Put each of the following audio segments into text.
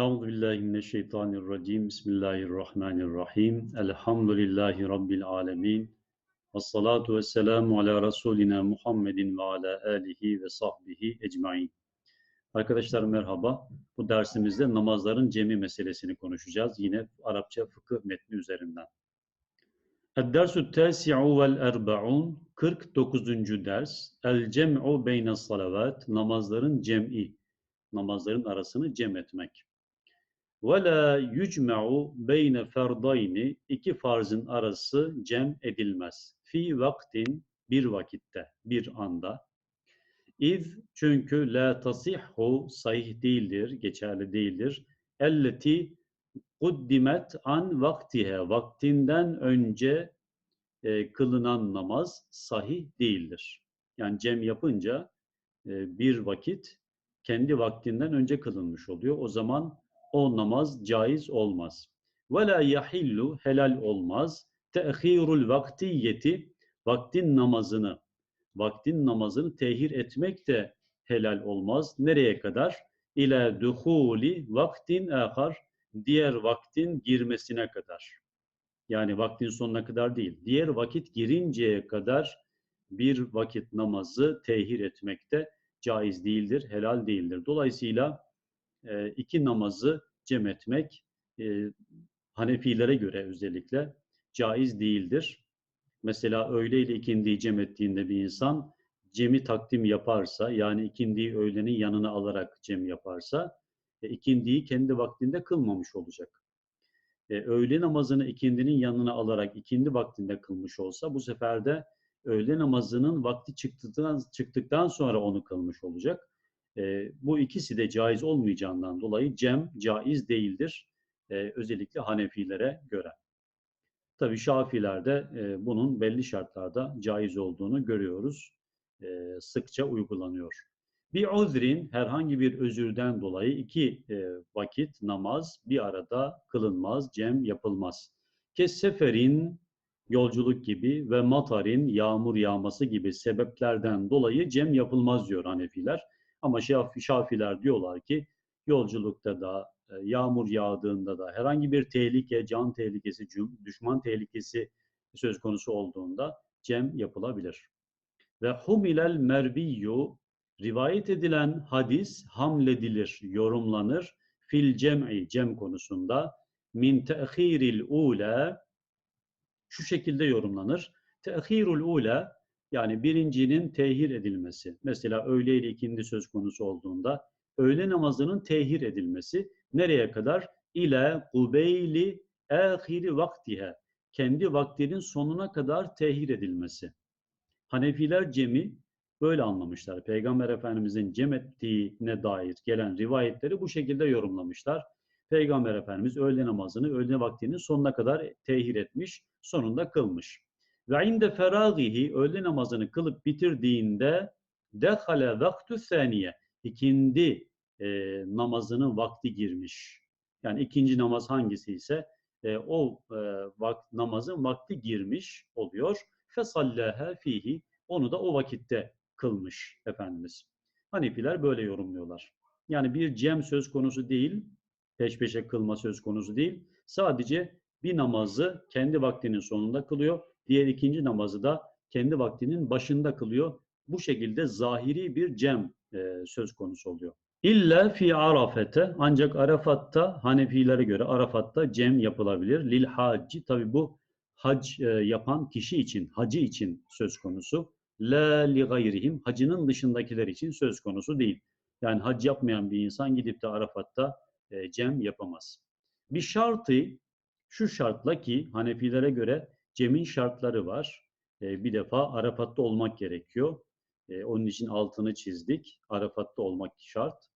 Euzu billahi mineşşeytanirracim. Bismillahirrahmanirrahim. Elhamdülillahi rabbil alamin. Ves salatu vesselamu ala rasulina Muhammedin ve ala alihi ve sahbihi ecmaîn. Arkadaşlar merhaba. Bu dersimizde namazların cemi meselesini konuşacağız. Yine Arapça fıkıh metni üzerinden. El-dersü tâsi'u vel erba'un 49. ders. El cem'u beyne salavat namazların cem'i namazların arasını cem etmek. Ve la yucma'u beyne ferdayni iki farzın arası cem edilmez. Fi vaktin bir vakitte, bir anda. İz çünkü la tasihhu sahih değildir, geçerli değildir. Elleti kuddimet an vaktihe vaktinden önce e, kılınan namaz sahih değildir. Yani cem yapınca e, bir vakit kendi vaktinden önce kılınmış oluyor. O zaman o namaz caiz olmaz. Ve la yahillu helal olmaz. Te'khirul vaktiyeti vaktin namazını vaktin namazını tehir etmek de helal olmaz. Nereye kadar? İle duhuli vaktin ahar diğer vaktin girmesine kadar. Yani vaktin sonuna kadar değil. Diğer vakit girinceye kadar bir vakit namazı tehir etmek de caiz değildir, helal değildir. Dolayısıyla e, iki namazı cem etmek Hanefilere göre özellikle caiz değildir. Mesela öğle ile ikindiyi cem ettiğinde bir insan cemi takdim yaparsa yani ikindiyi öğlenin yanına alarak cem yaparsa e, ikindiyi kendi vaktinde kılmamış olacak. E, öğle namazını ikindinin yanına alarak ikindi vaktinde kılmış olsa bu sefer de öğle namazının vakti çıktıktan, çıktıktan sonra onu kılmış olacak. E, bu ikisi de caiz olmayacağından dolayı cem caiz değildir. E, özellikle Hanefilere göre. Tabi Şafilerde e, bunun belli şartlarda caiz olduğunu görüyoruz. E, sıkça uygulanıyor. Bir uzrin herhangi bir özürden dolayı iki e, vakit namaz bir arada kılınmaz, cem yapılmaz. Kes seferin yolculuk gibi ve matarin yağmur yağması gibi sebeplerden dolayı cem yapılmaz diyor Hanefiler. Ama Şafiler diyorlar ki yolculukta da e, yağmur yağdığında da herhangi bir tehlike, can tehlikesi, düşman tehlikesi söz konusu olduğunda cem yapılabilir. Ve humilel merviyyu rivayet edilen hadis hamledilir, yorumlanır fil cem'i cem konusunda min te'khiril ula şu şekilde yorumlanır. Tehirul ula yani birincinin tehir edilmesi. Mesela öğle ile ikindi söz konusu olduğunda öğle namazının tehir edilmesi nereye kadar? İle kubeyli ahiri vaktihe. Kendi vaktinin sonuna kadar tehir edilmesi. Hanefiler cemi böyle anlamışlar. Peygamber Efendimizin cem ettiğine dair gelen rivayetleri bu şekilde yorumlamışlar. Peygamber Efendimiz öğle namazını öğle vaktinin sonuna kadar tehir etmiş, sonunda kılmış. Ve inde feragihi öğle namazını kılıp bitirdiğinde dehale vaktu saniye ikindi e, namazının vakti girmiş. Yani ikinci namaz hangisi ise e, o e, vakt, namazın vakti girmiş oluyor. Fesallaha fihi onu da o vakitte kılmış Efendimiz. Hanefiler böyle yorumluyorlar. Yani bir cem söz konusu değil, peş peşe kılma söz konusu değil. Sadece bir namazı kendi vaktinin sonunda kılıyor. Diğer ikinci namazı da kendi vaktinin başında kılıyor. Bu şekilde zahiri bir cem e, söz konusu oluyor. İlla fi arafete ancak Arafat'ta Hanefilere göre Arafat'ta cem yapılabilir. Lil hacci tabi bu hac e, yapan kişi için, hacı için söz konusu. La li gayrihim hacının dışındakiler için söz konusu değil. Yani hac yapmayan bir insan gidip de Arafat'ta e, cem yapamaz. Bir şartı şu şartla ki Hanefilere göre cemin şartları var. E, bir defa Arafat'ta olmak gerekiyor. E, onun için altını çizdik. Arafat'ta olmak şart.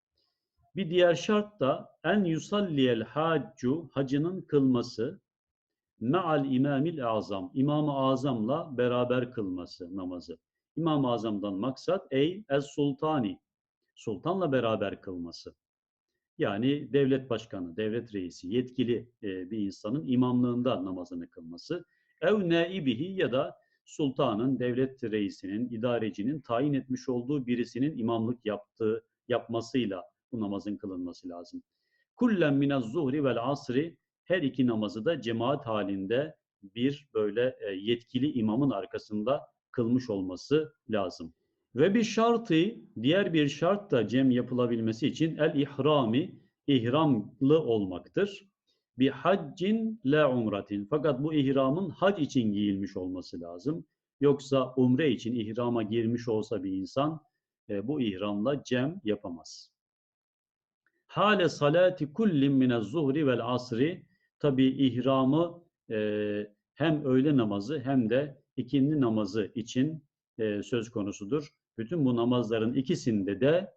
Bir diğer şart da en yusalliyel haccu hacının kılması me'al imamil azam İmam-ı Azam'la beraber kılması namazı. İmam-ı Azam'dan maksat ey es sultani sultanla beraber kılması. Yani devlet başkanı, devlet reisi, yetkili e, bir insanın imamlığında namazını kılması. Ev naibihi ya da sultanın, devlet reisinin, idarecinin tayin etmiş olduğu birisinin imamlık yaptığı, yapmasıyla bu namazın kılınması lazım. kullen minez zuhri vel asri her iki namazı da cemaat halinde bir böyle e, yetkili imamın arkasında kılmış olması lazım. Ve bir şartı, diğer bir şart da cem yapılabilmesi için el ihrami, ihramlı olmaktır. Bir haccin la umratin. Fakat bu ihramın hac için giyilmiş olması lazım. Yoksa umre için ihrama girmiş olsa bir insan e, bu ihramla cem yapamaz. Hale salati kullin mine zuhri vel asri tabi ihramı e, hem öğle namazı hem de ikindi namazı için e, söz konusudur. Bütün bu namazların ikisinde de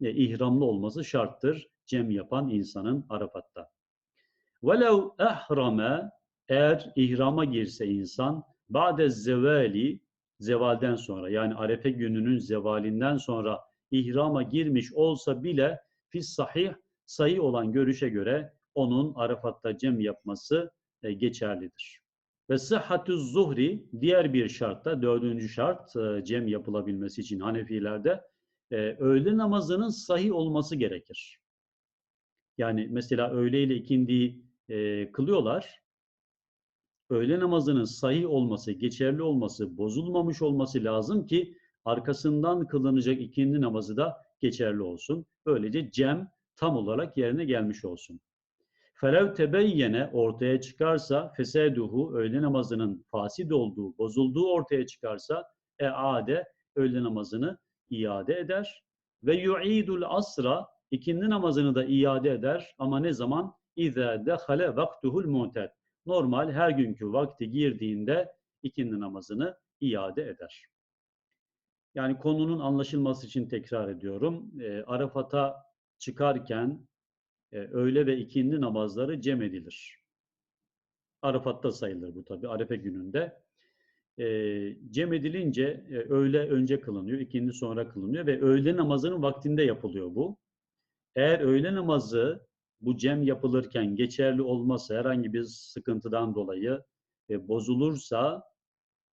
e, ihramlı olması şarttır cem yapan insanın Arafat'ta. Velev ehrame eğer ihrama girse insan ba'de zevali zevalden sonra yani arefe gününün zevalinden sonra ihrama girmiş olsa bile fis sahih sayı olan görüşe göre onun Arafat'ta cem yapması e, geçerlidir. Ve sıhhatü zuhri diğer bir şartta, dördüncü şart e, cem yapılabilmesi için Hanefilerde e, öğle namazının sahih olması gerekir. Yani mesela öğle ile ikindiyi e, kılıyorlar. Öğle namazının sahih olması, geçerli olması, bozulmamış olması lazım ki arkasından kılınacak ikindi namazı da geçerli olsun. Böylece cem tam olarak yerine gelmiş olsun. Felev tebeyyene ortaya çıkarsa feseduhu öğle namazının fasid olduğu, bozulduğu ortaya çıkarsa eade öğle namazını iade eder ve yu'idul asra ikindi namazını da iade eder ama ne zaman? İza dehale vaktuhul mu'ted. Normal her günkü vakti girdiğinde ikindi namazını iade eder. Yani konunun anlaşılması için tekrar ediyorum. E, Arafat'a çıkarken e, öğle ve ikindi namazları cem edilir. Arafat'ta sayılır bu tabi Arefe gününde. E, cem edilince e, öğle önce kılınıyor, ikindi sonra kılınıyor ve öğle namazının vaktinde yapılıyor bu. Eğer öğle namazı bu cem yapılırken geçerli olmazsa herhangi bir sıkıntıdan dolayı e, bozulursa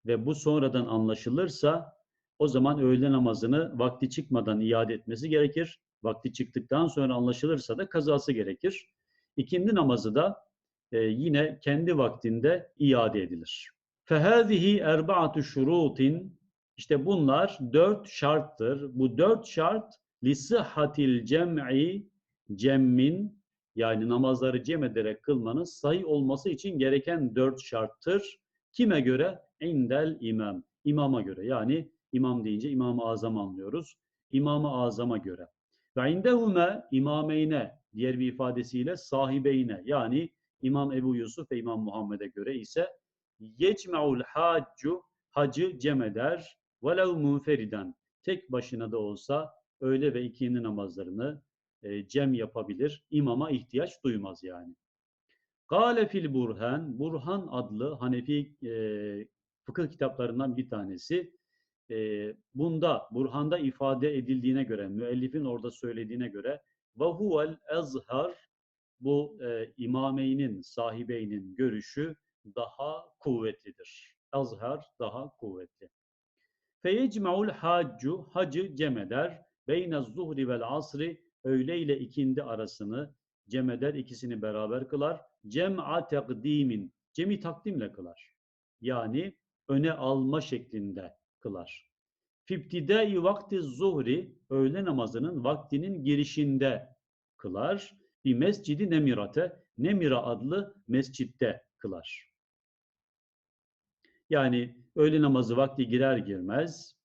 ve bu sonradan anlaşılırsa o zaman öğle namazını vakti çıkmadan iade etmesi gerekir vakti çıktıktan sonra anlaşılırsa da kazası gerekir. İkindi namazı da e, yine kendi vaktinde iade edilir. Fehazihi erbaatu şurutin işte bunlar dört şarttır. Bu dört şart lisihhatil cem'i cemmin yani namazları cem ederek kılmanın sahih olması için gereken dört şarttır. Kime göre? İndel imam. İmama göre. Yani imam deyince İmam-ı Azam anlıyoruz. İmam-ı Azam'a göre. Ve indehume imameyne diğer bir ifadesiyle sahibeyne yani İmam Ebu Yusuf ve İmam Muhammed'e göre ise yecme'ul haccu hacı cem eder velev munferiden tek başına da olsa öğle ve ikindi namazlarını e, cem yapabilir. İmama ihtiyaç duymaz yani. Gale fil Burhan, Burhan adlı Hanefi e, fıkıh kitaplarından bir tanesi e, bunda Burhan'da ifade edildiğine göre, müellifin orada söylediğine göre vahuvel ezhar bu e, imameynin, sahibeynin görüşü daha kuvvetlidir. Azhar daha kuvvetli. Feyecme'ul haccu hacı cem eder. Beyne zuhri vel asri öğle ile ikindi arasını cem eder. ikisini beraber kılar. Cem'a takdimin cemi takdimle kılar. Yani öne alma şeklinde kılar. Fiptidai vakti zuhri öğle namazının vaktinin girişinde kılar. Bir mescidi Nemirate, Nemira adlı mescitte kılar. Yani öğle namazı vakti girer girmez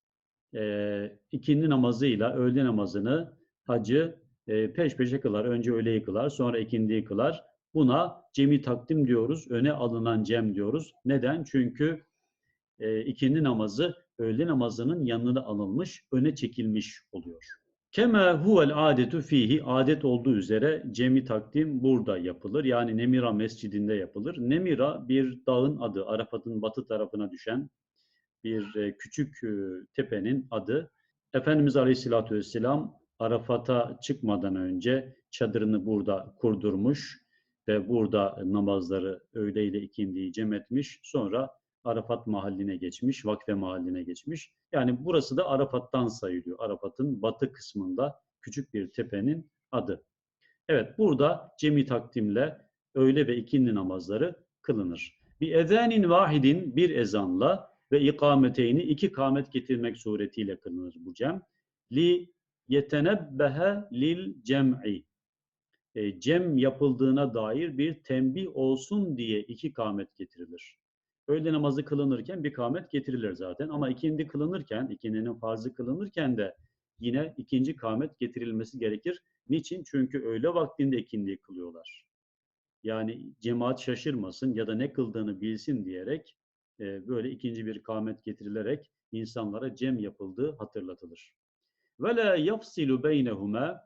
e, ikindi namazıyla öğle namazını hacı e, peş peşe kılar. Önce öğleyi kılar, sonra ikindiyi kılar. Buna cemi takdim diyoruz, öne alınan cem diyoruz. Neden? Çünkü e, ikindi namazı öğle namazının yanına alınmış, öne çekilmiş oluyor. Keme huvel adetu fihi adet olduğu üzere cemi takdim burada yapılır. Yani Nemira mescidinde yapılır. Nemira bir dağın adı. Arafat'ın batı tarafına düşen bir e, küçük e, tepenin adı. Efendimiz Aleyhisselatü Vesselam Arafat'a çıkmadan önce çadırını burada kurdurmuş ve burada namazları öğleyle ikindiyi cem etmiş. Sonra Arafat mahalline geçmiş, Vakfe mahalline geçmiş. Yani burası da Arafat'tan sayılıyor. Arafat'ın batı kısmında küçük bir tepenin adı. Evet burada cemi takdimle öğle ve ikindi namazları kılınır. Bir ezanin vahidin bir ezanla ve ikameteyni iki kamet getirmek suretiyle kılınır bu cem. Li yetenebbehe lil cem'i. E, cem yapıldığına dair bir tembih olsun diye iki kamet getirilir. Öğle namazı kılınırken bir kamet getirilir zaten ama ikindi kılınırken, ikindinin farzı kılınırken de yine ikinci kamet getirilmesi gerekir. Niçin? Çünkü öğle vaktinde ikindiyi kılıyorlar. Yani cemaat şaşırmasın ya da ne kıldığını bilsin diyerek e, böyle ikinci bir kamet getirilerek insanlara cem yapıldığı hatırlatılır. Ve la yafsilu beynehuma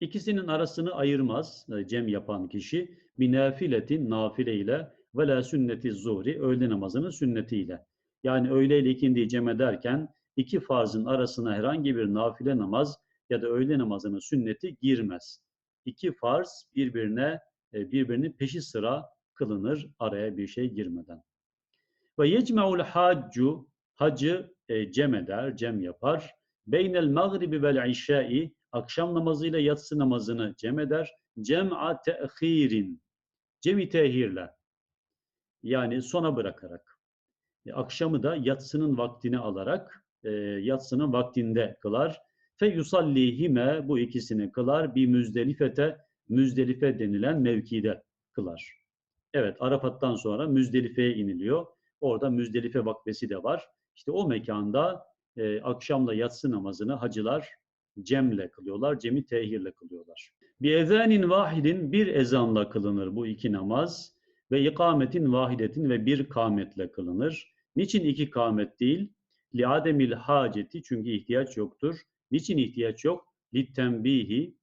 ikisinin arasını ayırmaz e, cem yapan kişi bir nafiletin nafile ile ve la sünneti zuhri öğle namazının sünnetiyle. Yani öğle ile ikindiyi cem ederken iki farzın arasına herhangi bir nafile namaz ya da öğle namazının sünneti girmez. İki farz birbirine e, birbirinin peşi sıra kılınır araya bir şey girmeden. Ve yecme'ul haccu hacı e, cem eder, cem yapar. Beynel mağribi vel işai akşam namazıyla yatsı namazını cem eder. Cem'a te'khirin cemi tehirle yani sona bırakarak. E, akşamı da yatsının vaktini alarak e, yatsının vaktinde kılar. Fe yusallihime bu ikisini kılar. Bir müzdelifete müzdelife denilen mevkide kılar. Evet Arafat'tan sonra Müzdelife'ye iniliyor. Orada Müzdelife vakfesi de var. İşte o mekanda e, akşamla yatsı namazını hacılar cemle kılıyorlar. Cemi tehirle kılıyorlar. Bir ezanin vahidin bir ezanla kılınır bu iki namaz ve ikametin vahidetin ve bir kametle kılınır. Niçin iki kamet değil? Li ademil haceti çünkü ihtiyaç yoktur. Niçin ihtiyaç yok? Li tembihi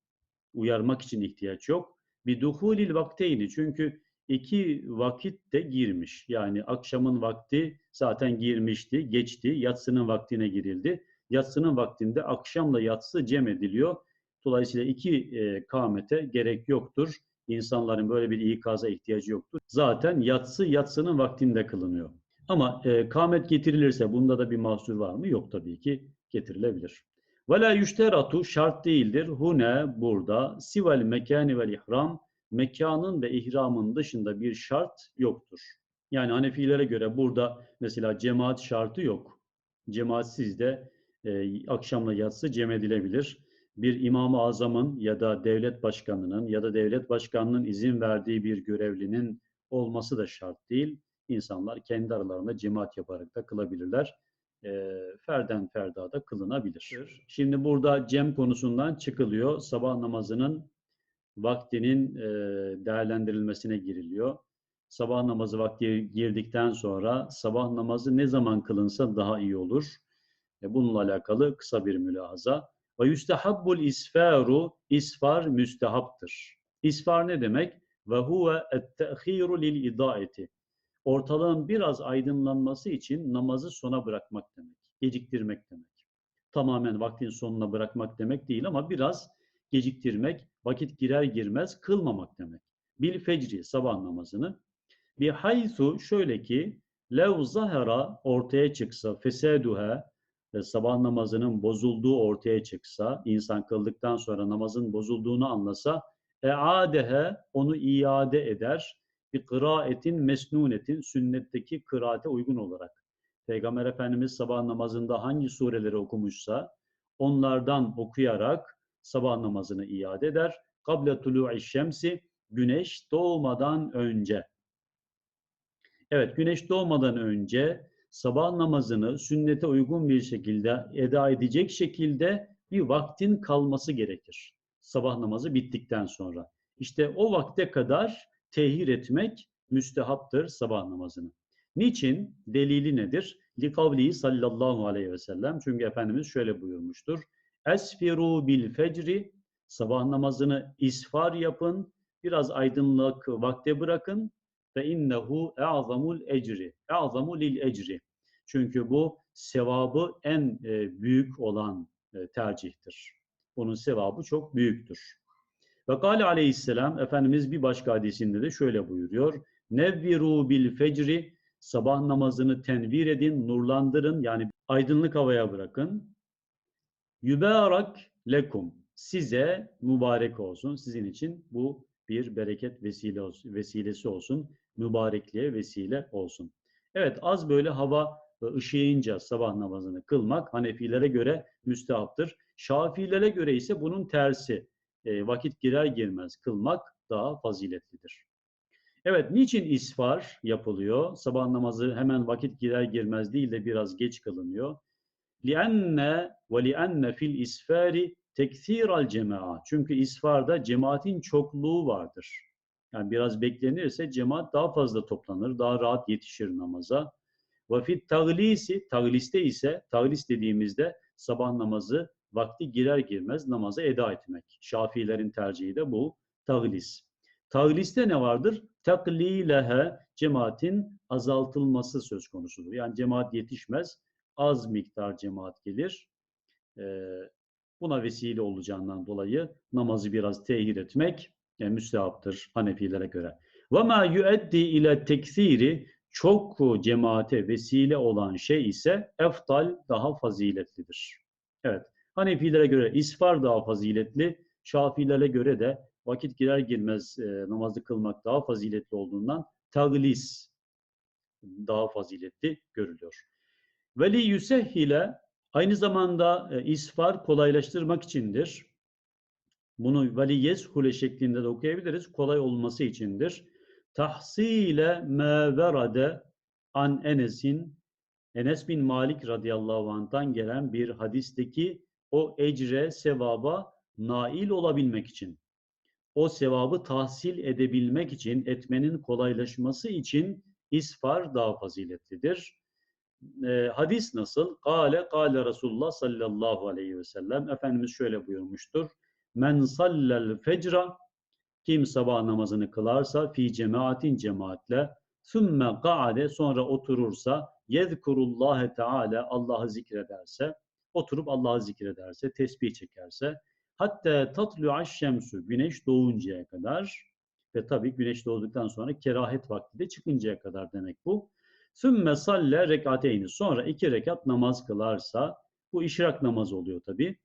uyarmak için ihtiyaç yok. Bir duhulil vakteyni çünkü iki vakit de girmiş. Yani akşamın vakti zaten girmişti, geçti. Yatsının vaktine girildi. Yatsının vaktinde akşamla yatsı cem ediliyor. Dolayısıyla iki e, kamete gerek yoktur. İnsanların böyle bir ikaza ihtiyacı yoktur. Zaten yatsı yatsının vaktinde kılınıyor. Ama e, kamet getirilirse bunda da bir mahsur var mı? Yok tabii ki getirilebilir. Ve la yüşteratu şart değildir. Hune burada sivel mekani vel ihram mekanın ve ihramın dışında bir şart yoktur. Yani Hanefilere göre burada mesela cemaat şartı yok. Cemaatsiz de e, akşamla yatsı cem edilebilir. Bir İmam-ı Azam'ın ya da devlet başkanının ya da devlet başkanının izin verdiği bir görevlinin olması da şart değil. İnsanlar kendi aralarında cemaat yaparak da kılabilirler. E, ferden ferda da kılınabilir. Şimdi burada cem konusundan çıkılıyor. Sabah namazının vaktinin e, değerlendirilmesine giriliyor. Sabah namazı vakti girdikten sonra sabah namazı ne zaman kılınsa daha iyi olur. E, bununla alakalı kısa bir mülahaza. Ve yüstehabbul isfaru, isfar müstehaptır. İsfar ne demek? Ve huve et-te'khiru lil idaeti. Ortalığın biraz aydınlanması için namazı sona bırakmak demek. Geciktirmek demek. Tamamen vaktin sonuna bırakmak demek değil ama biraz geciktirmek, vakit girer girmez kılmamak demek. Bil fecri sabah namazını. Bir haythu şöyle ki lev zahara ortaya çıksa feseduha sabah namazının bozulduğu ortaya çıksa, insan kıldıktan sonra namazın bozulduğunu anlasa, eadehe onu iade eder, bir kıraetin mesnunetin sünnetteki kıraate uygun olarak. Peygamber Efendimiz sabah namazında hangi sureleri okumuşsa onlardan okuyarak sabah namazını iade eder. Kable tulu'i şemsi güneş doğmadan önce. Evet güneş doğmadan önce sabah namazını sünnete uygun bir şekilde eda edecek şekilde bir vaktin kalması gerekir. Sabah namazı bittikten sonra. İşte o vakte kadar tehir etmek müstehaptır sabah namazını. Niçin? Delili nedir? Likavlihi sallallahu aleyhi ve sellem. Çünkü Efendimiz şöyle buyurmuştur. Esfiru bil fecri sabah namazını isfar yapın, biraz aydınlık vakte bırakın ve innehu e'zamul ecri. E'zamu lil ecri. Çünkü bu sevabı en e, büyük olan e, tercihtir. Bunun sevabı çok büyüktür. Ve Gale aleyhisselam Efendimiz bir başka hadisinde de şöyle buyuruyor. Nevviru bil fecri sabah namazını tenvir edin, nurlandırın yani aydınlık havaya bırakın. Yüberak lekum size mübarek olsun. Sizin için bu bir bereket vesile olsun, vesilesi olsun. Mübarekliğe vesile olsun. Evet az böyle hava ışıyınca sabah namazını kılmak Hanefilere göre müstehaptır. Şafilere göre ise bunun tersi. E, vakit girer girmez kılmak daha faziletlidir. Evet, niçin isfar yapılıyor? Sabah namazı hemen vakit girer girmez değil de biraz geç kılınıyor. لِأَنَّ وَلِأَنَّ fil isfari tekthir cema'a. Çünkü isfarda cemaatin çokluğu vardır. Yani biraz beklenirse cemaat daha fazla toplanır, daha rahat yetişir namaza. Ve fit taglisi, tagliste ise, taglis dediğimizde sabah namazı vakti girer girmez namaza eda etmek. Şafiilerin tercihi de bu taglis. Tagliste ne vardır? Taklilehe cemaatin azaltılması söz konusudur. Yani cemaat yetişmez, az miktar cemaat gelir. Buna vesile olacağından dolayı namazı biraz tehir etmek yani müstehaptır Hanefilere göre. Ve ma yueddi ile teksiri çok cemaate vesile olan şey ise eftal daha faziletlidir. Evet. Hanefilere göre isfar daha faziletli, Şafilere göre de vakit girer girmez e, namazı kılmak daha faziletli olduğundan taglis daha faziletli görülüyor. Veli yüsehhile aynı zamanda e, isfar kolaylaştırmak içindir. Bunu veli yeshule şeklinde de okuyabiliriz. Kolay olması içindir. Tahsile me verade an Enes'in Enes bin Malik radıyallahu anh'tan gelen bir hadisteki o ecre, sevaba nail olabilmek için o sevabı tahsil edebilmek için, etmenin kolaylaşması için isfar daha faziletlidir. E, hadis nasıl? Kale, kale Resulullah sallallahu aleyhi ve sellem. Efendimiz şöyle buyurmuştur. Men sallel fecra kim sabah namazını kılarsa fi cemaatin cemaatle sümme ka'ade sonra oturursa yezkurullâhe teâlâ Allah'ı zikrederse oturup Allah'ı zikrederse tesbih çekerse Hatta tatlu şemsu güneş doğuncaya kadar ve tabii güneş doğduktan sonra kerahet vakti de çıkıncaya kadar demek bu. Sümme salle rekateyni sonra iki rekat namaz kılarsa bu işrak namazı oluyor tabii.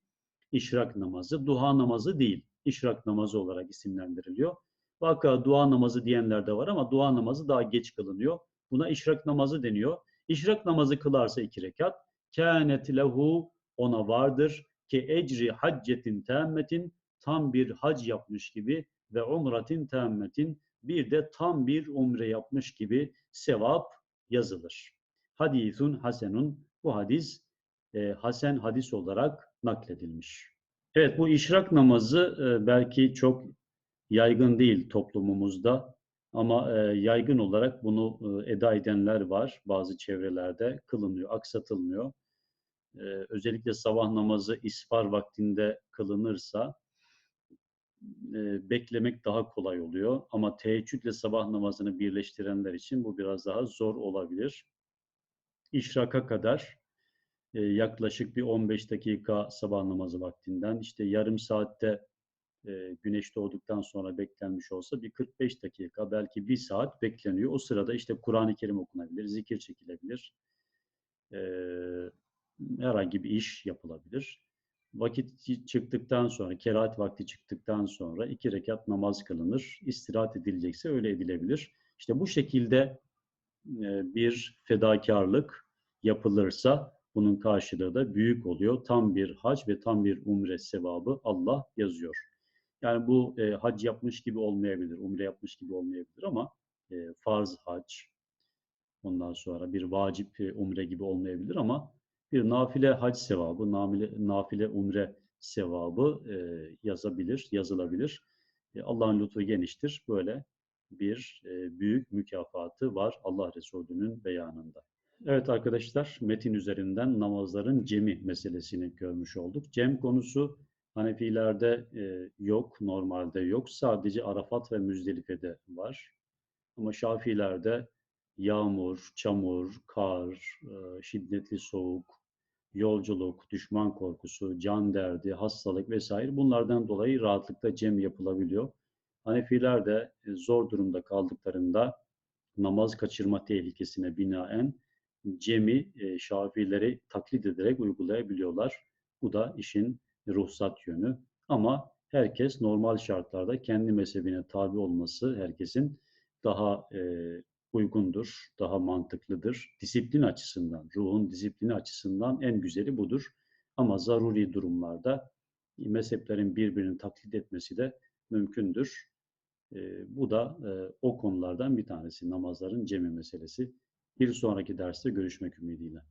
İşrak namazı, duha namazı değil. İşrak namazı olarak isimlendiriliyor. Vaka dua namazı diyenler de var ama dua namazı daha geç kılınıyor. Buna işrak namazı deniyor. İşrak namazı kılarsa iki rekat. Kânet lehu ona vardır ki ecri haccetin temmetin tam bir hac yapmış gibi ve umratin temmetin bir de tam bir umre yapmış gibi sevap yazılır. Hadisun hasenun bu hadis e, hasen hadis olarak nakledilmiş. Evet bu işrak namazı e, belki çok yaygın değil toplumumuzda ama e, yaygın olarak bunu e, eda edenler var. Bazı çevrelerde kılınıyor, aksatılmıyor e, özellikle sabah namazı isfar vaktinde kılınırsa e, beklemek daha kolay oluyor. Ama teheccüdle sabah namazını birleştirenler için bu biraz daha zor olabilir. İşraka kadar e, yaklaşık bir 15 dakika sabah namazı vaktinden işte yarım saatte e, güneş doğduktan sonra beklenmiş olsa bir 45 dakika belki bir saat bekleniyor. O sırada işte Kur'an-ı Kerim okunabilir, zikir çekilebilir. E, herhangi bir iş yapılabilir. Vakit çıktıktan sonra, kerahat vakti çıktıktan sonra iki rekat namaz kılınır. İstirahat edilecekse öyle edilebilir. İşte bu şekilde e, bir fedakarlık yapılırsa bunun karşılığı da büyük oluyor. Tam bir hac ve tam bir umre sevabı Allah yazıyor. Yani bu e, hac yapmış gibi olmayabilir, umre yapmış gibi olmayabilir ama e, farz hac, ondan sonra bir vacip e, umre gibi olmayabilir ama bir nafile hac sevabı, nafile, nafile umre sevabı e, yazabilir, yazılabilir. E, Allah'ın lütfu geniştir. Böyle bir e, büyük mükafatı var Allah Resulü'nün beyanında. Evet arkadaşlar, metin üzerinden namazların cemi meselesini görmüş olduk. Cem konusu Hanefilerde e, yok, normalde yok. Sadece Arafat ve Müzdelife'de var. Ama Şafilerde yağmur, çamur, kar, e, şiddetli soğuk, yolculuk, düşman korkusu, can derdi, hastalık vesaire bunlardan dolayı rahatlıkla cem yapılabiliyor. Hanefiler de e, zor durumda kaldıklarında namaz kaçırma tehlikesine binaen cemi e, şafileri taklit ederek uygulayabiliyorlar. Bu da işin ruhsat yönü. Ama herkes normal şartlarda kendi mezhebine tabi olması herkesin daha e, uygundur, daha mantıklıdır. Disiplin açısından, ruhun disiplini açısından en güzeli budur. Ama zaruri durumlarda mezheplerin birbirini taklit etmesi de mümkündür. E, bu da e, o konulardan bir tanesi, namazların cemi meselesi. Bir sonraki derste görüşmek ümidiyle.